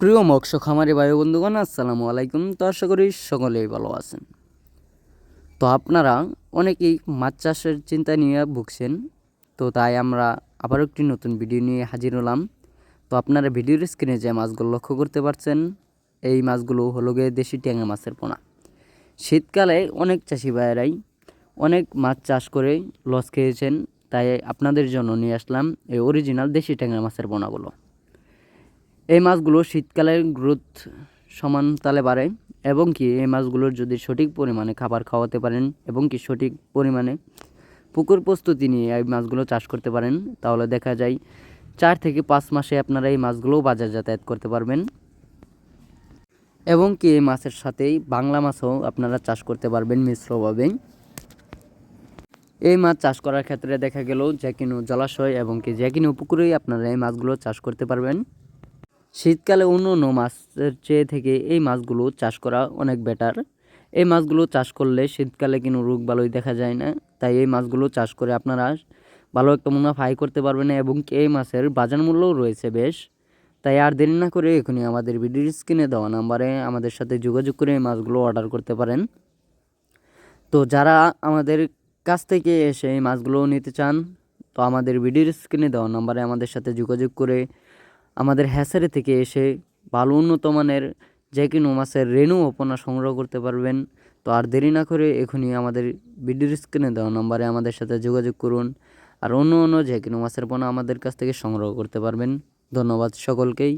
প্রিয় মৎস্য খামারি ভাই বন্ধুগণ, আসসালামু আলাইকুম। তো আশা করি সকলেই ভালো আছেন। তো আপনারা অনেকেই মাছ চাষের চিন্তা নিয়ে ভুগছেন। তো তাই আমরা আবার একটি নতুন ভিডিও নিয়ে হাজির হলাম। তো আপনারা ভিডিওর স্ক্রিনে যে মাছগুলো লক্ষ্য করতে পারছেন, এই মাছগুলো হলো গিয়ে দেশি ট্যাংরা মাছের পোনা। শীতকালে অনেক চাষি ভাইয়েরাই অনেক মাছ চাষ করে লস খেয়েছেন। তাই আপনাদের জন্য নিয়ে আসলাম এই অরিজিনাল দেশি ট্যাংরা মাছের পোনাগুলো। এই মাছগুলো শীতকালের গ্রোথ সমান তালে বাড়ে এবং কি এই মাছগুলোর যদি সঠিক পরিমাণে খাবার খাওয়াতে পারেন এবং কি সঠিক পরিমাণে পুকুর প্রস্তুতি নিয়ে এই মাছগুলো চাষ করতে পারেন, তাহলে দেখা যায় চার থেকে পাঁচ মাসে আপনারা এই মাছগুলোও বাজার যাতায়াত করতে পারবেন। এবং কি এই মাছের সাথেই বাংলা মাছও আপনারা চাষ করতে পারবেন মিশ্রভাবে। এই মাছ চাষ করার ক্ষেত্রে দেখা গেল যে কিনো জলাশয় এবং কি যে কিনো পুকুরেই আপনারা এই মাছগুলো চাষ করতে পারবেন। শীতকালে অন্য অন্য মাছের চেয়ে থেকে এই মাছগুলো চাষ করা অনেক বেটার এই মাছগুলো চাষ করলে শীতকালে কিন্তু রোগ ভালোই দেখা যায় না। তাই এই মাছগুলো চাষ করে আপনারা ভালো একটা মুনাফা আয় করতে পারবেন এবং এই মাছের বাজার মূল্যও রয়েছে বেশ। তাই আর দেরি না করে এখনই আমাদের ভিডিওর স্ক্রিনে দেওয়া নাম্বারে আমাদের সাথে যোগাযোগ করে এই মাছগুলো অর্ডার করতে পারেন। তো যারা আমাদের কাছ থেকে এসে এই মাছগুলো নিতে চান, তো আমাদের ভিডিওর স্ক্রিনে দেওয়া নাম্বারে আমাদের সাথে যোগাযোগ করে আমাদের হ্যাসারি থেকে এসে ভালো উন্নত মানের যে কোনো মাছের রেণু ওপনা সংগ্রহ করতে পারবেন। তো আর দেরি না করে এখনই আমাদের ভিডিওর স্ক্রিনে দেওয়া নম্বরে আমাদের সাথে যোগাযোগ করুন আর অন্য অন্য যে কোনো মাছের পোনা আমাদের কাছ থেকে সংগ্রহ করতে পারবেন। ধন্যবাদ সকলকেই।